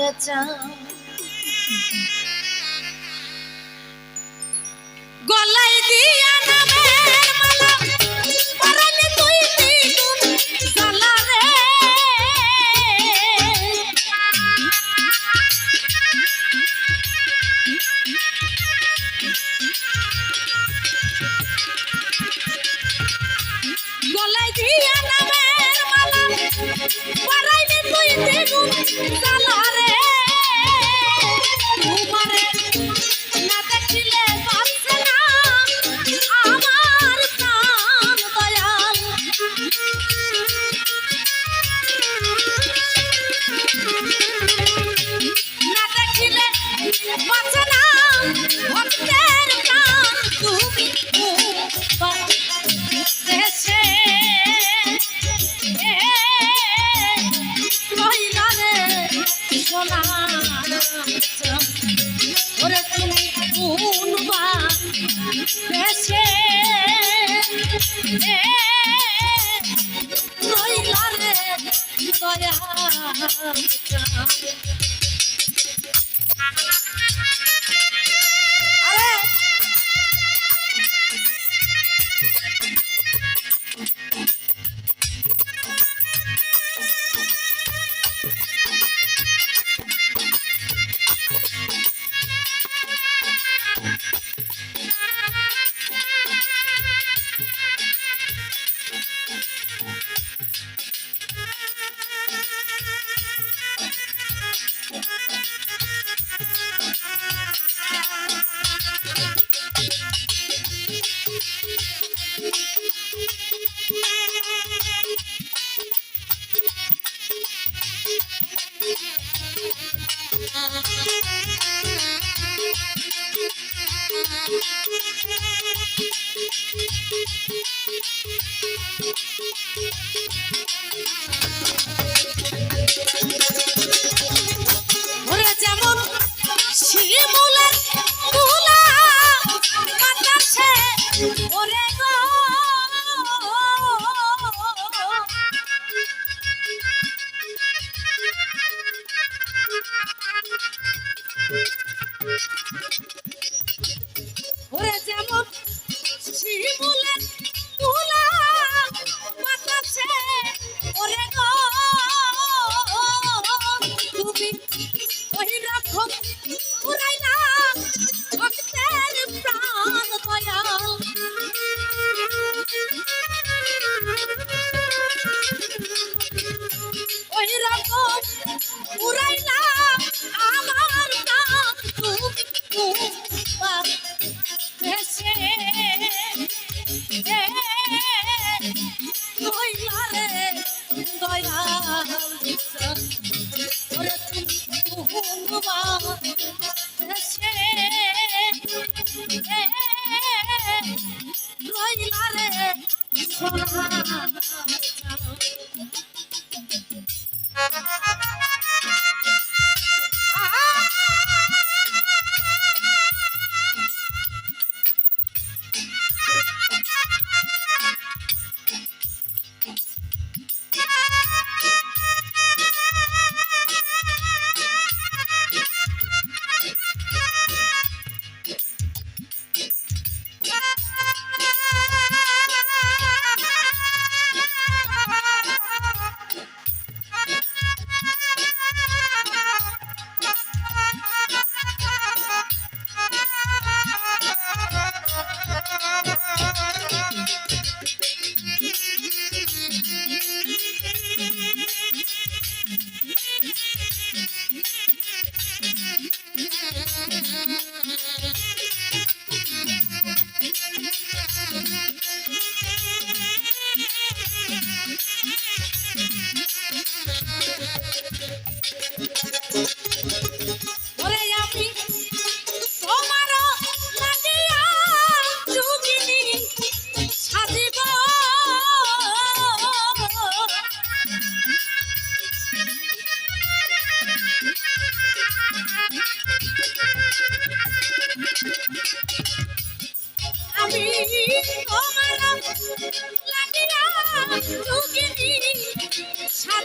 তোমরা চাও গলায় দিয়ে time to come.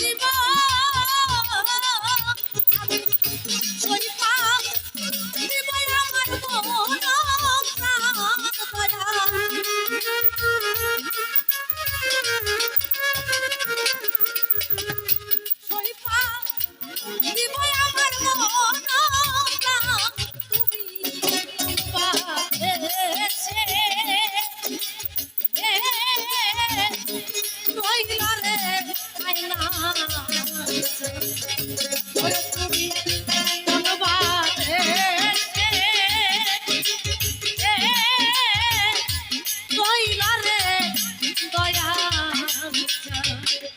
Happy birthday. ওরে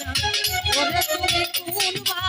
ওরে তুমি কোনবা